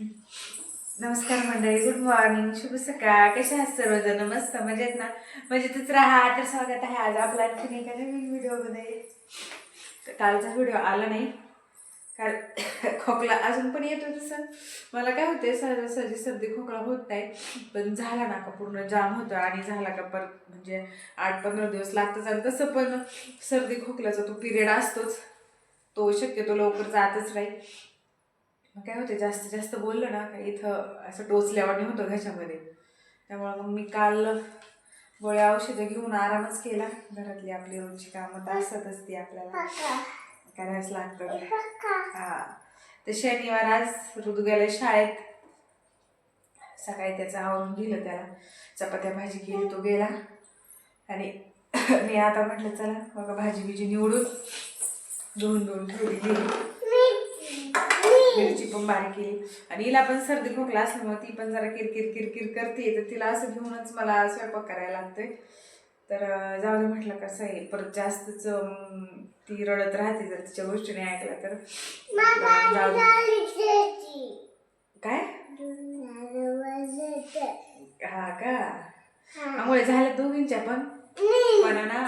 नमस्कार मंडळी good morning शुभ सकाळ. कशा आहात सर्वजण? मस्त मजेत ना? मजेतच राहा. तर स्वागत आहे आज आपला आणखीन एका नवीन व्हिडिओमध्ये. कालचा व्हिडिओ आला नाही. कारण खोकला अजून पण येतो तसं. मला काय होते सहजासहजी सर्दी खोकला होत नाही. पण झाला ना का? पूर्ण जाम होतं आणि झाला का परत? म्हणजे आठ पंधरा दिवस लागतच आणि तसं पण सर्दी खोकल्याचा तो पिरियड असतोच. तो शक्यतो लवकर जातच नाही. मग काय होते जास्त जास्त बोललं ना का इथं असं टोचल्यावानी होतं घशामध्ये त्यामुळं मग मी काल गोळ्या औषधं घेऊन आरामच केला. घरातली आपली रोजची कामं तर असतातच ती आपल्याला. करायच लागतं. हा. तर शनिवार आज ऋतू शाळेत सकाळी त्याचं आवरून दिलं त्याला. चपात्या भाजी केली तो गेला. आणि मी आता म्हटलं चला मग भाजी बिजी निवडून धुवून धुवून ठेवली गेली. मिरची पण बारीक केली. आणि हिला पण सर्दी खोकला असल्यामुळे ती पण जरा किरकिर किरकिर करते. तर तिला असं घेऊनच मला स्वयंपाक करायला लागतोय. तर जाऊ दे म्हटलं कसं आहे परत जास्तच ती रडत राहते जर तिच्या गोष्टी नाही ऐकल्या तर. काय? हा का? त्यामुळे झाल्या दोघींच्या पण? पण ना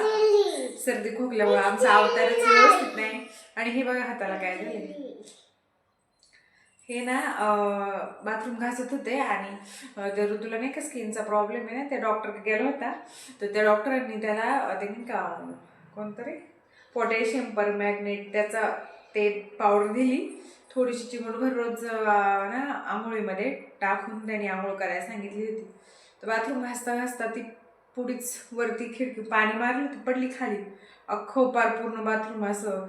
सर्दी खोकल्यामुळे आमचा अवतारच व्यवस्थित नाही. आणि हे बघा हाताला काय झालं हे ना बाथरूम घासत होते आणि जर त्या ऋतूला नाही का स्किनचा प्रॉब्लेम आहे ना त्या डॉक्टर गेला होता. तर त्या डॉक्टरांनी त्याला अं, ते नाही का कोणतरी पोटॅशियम पर मॅग्नेट त्याचा ते पावडर दिली. थोडीशी चिमूटभर रोज ना आंघोळीमध्ये टाकून त्यांनी आंघोळ करायला सांगितली होती. तर बाथरूम घासता घासता ती पुढीच वरती खिडकी पाणी मारलं होती पडली खाली. अख्खं पार पूर्ण बाथरूम असं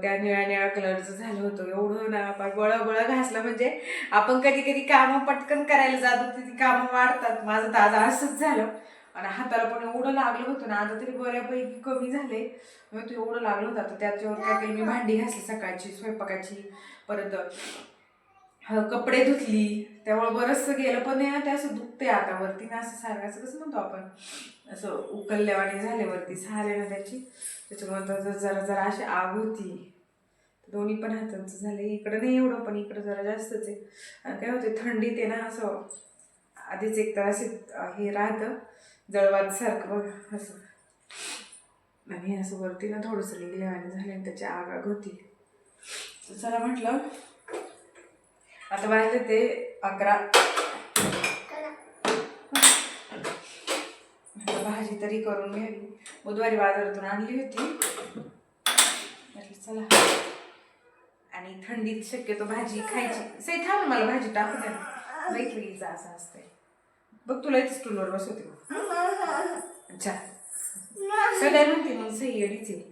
त्या निळ्या निळ्या कलरचं झालं होतं. एवढं ना पार बळ घासलं. म्हणजे आपण कधी कधी कामं पटकन करायला जात होती ती कामं वाढतात. माझं तर आज असंच झालं. आणि हाताला पण एवढं लागलं होतं ना आता तरी बऱ्यापैकी कमी झाले मग ते एवढं लागलं होतं. त्याच्यावर काय काही मी भांडी घासली सकाळची स्वयंपाकाची. परत कपडे धुतली त्यामुळे बरंचसं गेलं. पण नाही ना ते असं दुखते आता वरती ना असं सारखं कसं म्हणतो आपण असं उकलल्यावाणी झाले वरती ना त्याची. त्याच्यामुळे तर जर- जरा जरा अशी आग होती. दोन्ही पण हातांचं झालं. इकडं नाही एवढं पण इकडं जरा जास्तच आहे. आणि काय होते थंडीत आहे ना असं आधीच एक तर असे हे राहतं जळवात सारखं बघ असं. आणि असं वरती ना थोडंसं निघल्यावाणी झालं आणि त्याची आग आग होती. चला म्हटलं आता वाजले ते अकरा. भाजी तरी करून घ्यावी बुधवारी बाजारातून आणली होती. चला. आणि थंडीत शक्यतो भाजी खायची. सई थांब ना मला भाजी टाकू द्या. ना जा असं असते. बघ तुला इथे स्टूलवर बसवते अच्छा सगळ्या म्हणते मग सही अडीच आहे.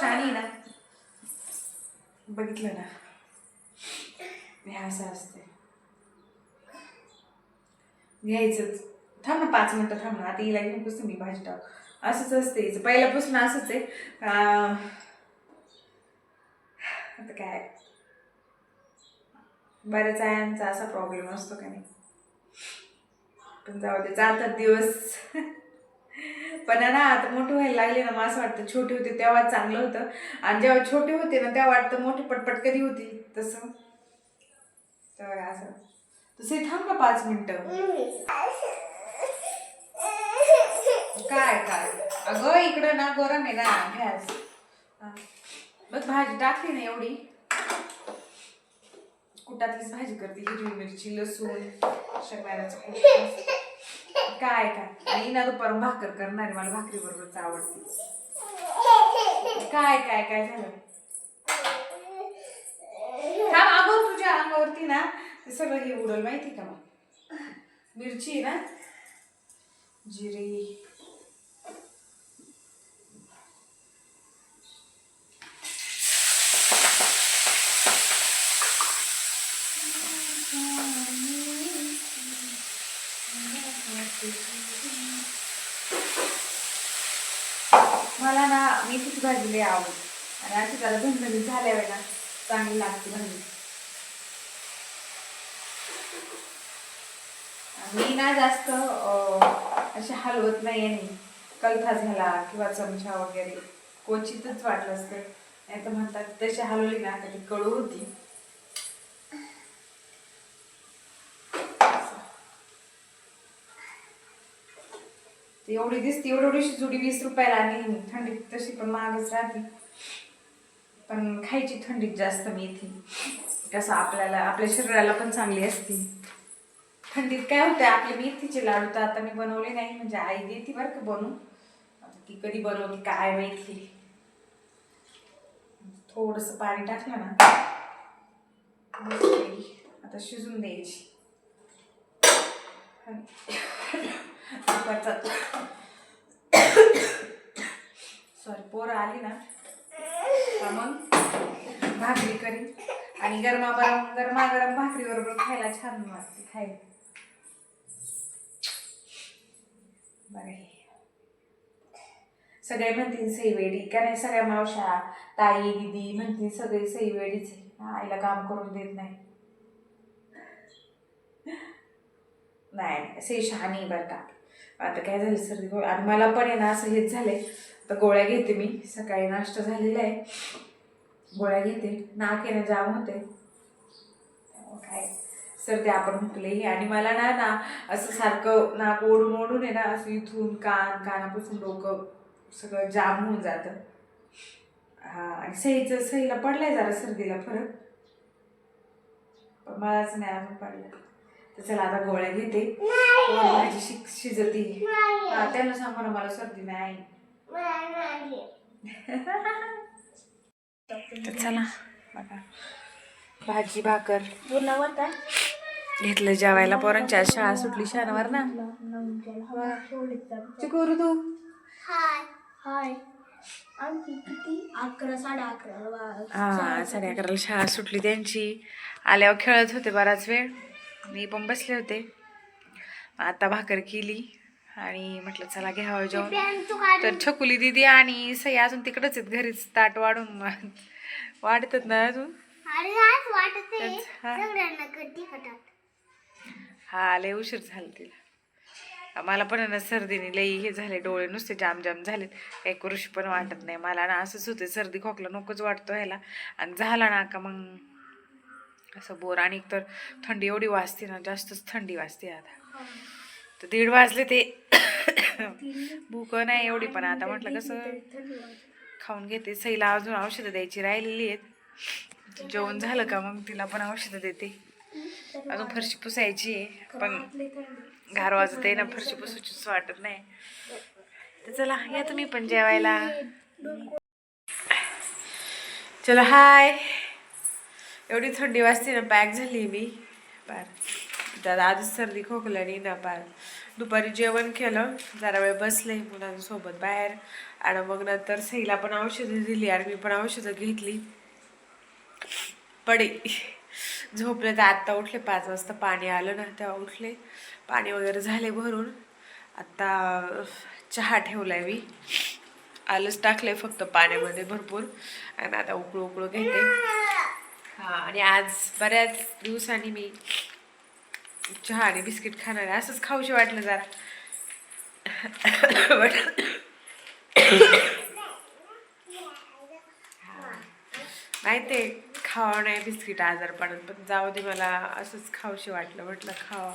शानी ना. बघितलं ना. हे असं असते घ्यायचंच थांब ना पाच मिनटं थांब ना. आता हिला घेऊन बसते मी भाजी टाक. असंच असते हिचं. पहिल्यापासून असंच आहे. आता काय? बऱ्याच आयांचा असा प्रॉब्लेम असतो का नाही? पण जाऊ दे जातात दिवस. पण ना आता मोठे व्हायला लागले ना मला असं वाटतं छोटे होते तेव्हा चांगलं होतं. आणि जेव्हा छोटे होते ना तेव्हा वाटतं मोठे पटपट कधी होती. तसं. तर असं. तसे थांब ना पाच मिनिटं. काय काय? अगं इकडं ना गरम आहे ना घ्यास बघ भाजी टाकली ना एवढी. कुटातलीच भाजी करते हिरवी मिरची लसूण शेंगदाण्याचं कुट. काय काय? आणि ना दुपार भाकर करणार मला भाकरी बरोबरच आवडते. काय काय काय झालं? तुझ्या अंगावरती ना ते सगळं हे उडल माहिती का मग? मिरची आहे ना? जिरे. मला ना मेथीची भाजी लई आवडते. आणि अशी त्याला झणझणीत झाल्या वेळेला चांगली लागते भाजी ना जास्त असे हलवत नाही आणि कलथा झाला किंवा चमचा वगैरे. क्वचितच वाटलं असते. नाही तर म्हणतात तशी हलवली ना कधी कळू होती. एवढी दिसते एवढी एवढीशी जुडी वीस रुपयाला आली थंडीत तशी पण महागच राहते. पण खायची थंडीत जास्त मी इथे. कसं आपल्याला आपल्या शरीराला पण चांगली असते. थंडीत काय होतं आपले मेथीचे लाडू तर आता मी बनवले नाही म्हणजे आई देते बरं का बनवून. आता ती कधी बनवली काय माहिती थोडंसं पाणी टाकलं ना आता शिजून द्यायची. सॉरी पोरं आली ना. मग भाकरी करी आणि गरमागरम गरमागरम भाकरी बरोबर खायला छान वाटते खायला. बरं सगळे म्हणतील सईवेडी का नाही सगळ्या मावशा ताई दिदी म्हणतील सगळे सईवेडीच आहे. आईला काम करून देत नाही. नाही सई शहाणी बरं का. आता काय झालं सर्दी गोळ्या आणि मला पण आहे ना असं हेच झालंय. तर गोळ्या घेते मी. सकाळी नाश्ता झालेला आहे. गोळ्या घेते. नाक येणं जाम होते. काय? काय सर्दी आपण म्हटले आणि मला ना ना असं सारखं नाक ओढून ओढून आहे ना असं इथून कान कानापासून डोकं सगळं जाम होऊन जातं. हा आणि सहीचं सहीला पडलाय जरा सर्दीला फरक. पण मलाच नाही अजून पडला तर चला आता गोळ्या घेते. भाजी शिक शिजती? हा त्यांना सांगू ना मला सर्दी नाही. तर चला बघा. भाजी भाकर. घेतलं जेवायला पोरांच्या. शाळा सुटली शनिवार ना. चिकूर तू. हाय. किती? अकरा साडे अकरा. हा साडे अकराला शाळा सुटली त्यांची. आल्यावर खेळत होते बराच वेळ. मी पण बसले होते. आता भाकर केली आणि म्हटलं चला घ्यावं जेवण. तर छकुली दिदी आणि सई अजून तिकडच आहेत घरीच ताट वाढून. वाढतात ना अजून? अरे आज वाटत हा. लय उशीर झाला तिला. मला पण आहे ना सर्दीने लई हे झाले डोळे नुसते जाम जाम झालेत. काही करूशी पण वाटत नाही मला ना असंच होते सर्दी खोकला नकोच वाटतो ह्याला. आणि झाला ना का मग? असं बोर. आणि तर थंडी एवढी वाजते ना जास्तच थंडी वाजते आता. तर दीड वाजले ते. भूक नाही एवढी पण आता म्हटलं कसं? खाऊन घेते. सईला अजून औषधं द्यायची राहिलेली आहेत. जेवण झालं का मग तिला पण औषधं देते. अजून फरशी पुसायची पण गार वाजत आहे ना फरशी पुसायचीच वाटत नाही. तर चला या तुम्ही पण जेवायला. चला हाय. एवढी थंडी वाजते ना पॅक झाली मी. पार. त्यात आधीच सर्दी खोकल्याने ना पार. दुपारी जेवण केलं जरा वेळ बसले मुलांसोबत बाहेर. आणि मग नंतर सईला पण औषधं दिली आणि मी पण औषधं घेतली. पडे. झोपले तर आत्ता उठले पाच वाजता पाणी आलं ना तेव्हा उठले. पाणी वगैरे झाले भरून. आत्ता चहा ठेवलाय मी. आलंच टाकलंय फक्त पाण्यामध्ये भरपूर. आणि आता उकळू उकळू घेते. हा आणि आज बऱ्याच दिवसांनी मी चहा आणि बिस्किट खाणार आहे. असंच खाऊशी वाटलं जरा. But- नाही खावा नाही बिस्किट आजार पडत पण जाऊ दे मला असंच खावशी वाटलं. म्हटलं खावा.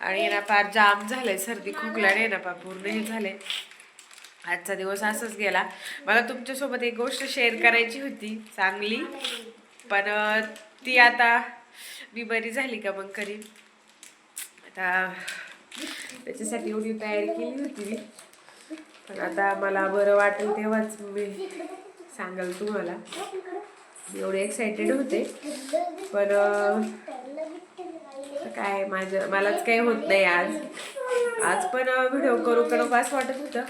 आणि ना फार जाम झालंय सर्दी खोकल्याने ना पा पूर्ण हे झाले आजचा दिवस असंच गेला. मला तुमच्यासोबत एक गोष्ट शेअर करायची होती चांगली. पण ती आता मी बरी झाली का मग करीन आता त्याच्यासाठी एवढी तयारी केली होती मी. पण आता मला बरं वाटेल तेव्हाच मी सांगाल तुम्हाला. एवढे एक्सायटेड होते. पण काय माझं मलाच काही होत नाही आज. आज पण व्हिडिओ करू करू असं वाटत होतं.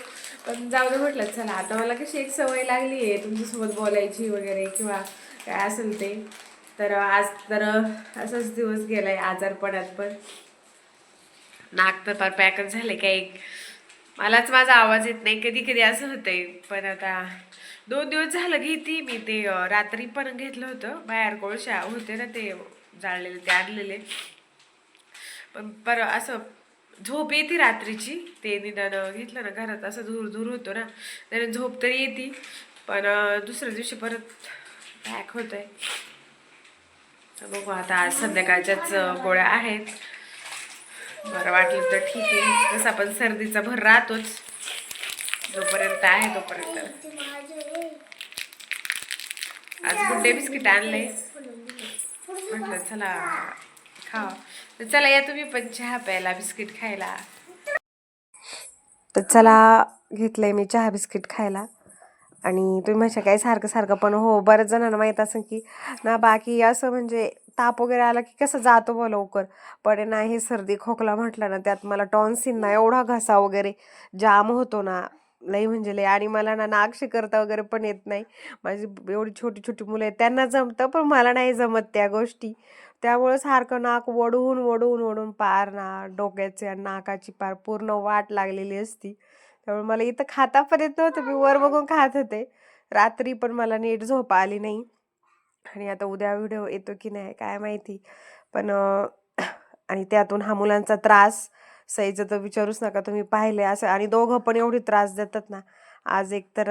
पण जाऊ दे म्हटलं चला आता मला कशी एक सवय लागली आहे तुमच्यासोबत बोलायची वगैरे किंवा काय असेल ते. तर आज तर असाच दिवस गेलाय आजारपणात पण. नाक तर फार पॅकच झाले काही मलाच माझा आवाज येत नाही कधी कधी असं होतंय. पण आता दोन दिवस झालं घेते मी ते रात्री पण घेतलं होतं. बाहेर कोळशा होते ना ते जाळलेले ते आणलेले. पण पर असं झोप येते रात्रीची. ते निदान घेतलं ना घरात असं धूर धूर होतो ना. त्याने झोप तरी येते. पण दुसऱ्या दिवशी परत पॅक होत आहे बघू आता आज संध्याकाळच्याच गोळ्या आहेत. बरं वाटलं तर ठीक आहे. तसा पण सर्दीचा भर राहतोच. जोपर्यंत आहे तोपर्यंत. आज गुड्डे बिस्किट आणले. म्हटलं चला खा तर चला या तुम्ही पण चहा प्यायला बिस्किट खायला. तर चला घेतलंय मी चहा बिस्किट खायला. आणि तुम्ही म्हणशा काय सारखं सारखं पण हो बऱ्याच जणांना माहीत असं की ना बाकी असं म्हणजे ताप वगैरे आला की कसं जातो मग लवकर. पण ना हे सर्दी खोकला म्हटलं ना त्यात मला टॉन्सिन ना एवढा घसा वगैरे जाम होतो ना. लई म्हणजे लई. आणि मला ना नाक करता वगैरे पण येत नाही. माझी एवढी छोटी छोटी मुलं आहेत त्यांना जमतं पण मला नाही जमत त्या गोष्टी. त्यामुळं सारखं नाक वडून वडून वडून पार ना डोक्याचे आणि नाकाची पार पूर्ण वाट लागलेली असती. त्यामुळे मला इथं खाता पण येत नव्हतं. मी वर बघून खात होते. रात्री पण मला नीट झोप आली नाही. आणि आता उद्या व्हिडिओ येतो की नाही काय माहिती. पण आणि त्यातून हा मुलांचा त्रास सईचं तर विचारूच नका तुम्ही पाहिले असं आणि दोघं पण एवढी त्रास देतात ना. आज एक तर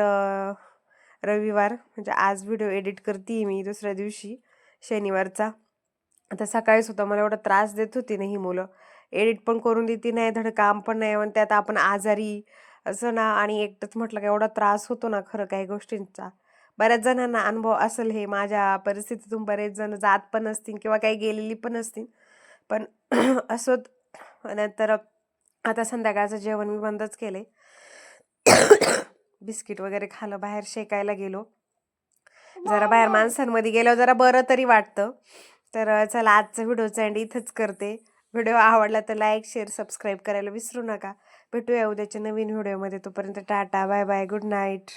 रविवार म्हणजे आज व्हिडिओ एडिट करते मी दुसऱ्या दिवशी शनिवारचा. आता सकाळीच होता मला एवढा त्रास देत होती ना ही मुलं. एडिट पण करून देते नाही धड काम पण नाही आणि त्यात आपण आजारी असं ना आणि एकटंच म्हटलं का एवढा त्रास होतो ना खरं काही गोष्टींचा. बऱ्याच जणांना अनुभव असेल हे माझ्या परिस्थितीतून बरेच जण जात पण असतील किंवा काही गेलेली पण असतील. पण असं नंतर आता संध्याकाळचं जेवण मी बंदच केले बिस्किट वगैरे खाल्लं बाहेर शेकायला गेलो. जरा बाहेर माणसांमध्ये गेल्यावर जरा बरं तरी वाटतं. तर चला आजचा व्हिडिओचा एंड इथंच करते. व्हिडिओ आवडला तर लाईक शेअर सबस्क्राईब करायला विसरू नका. भेटूया उद्याच्या नवीन व्हिडिओमध्ये. तोपर्यंत tata bye bye good night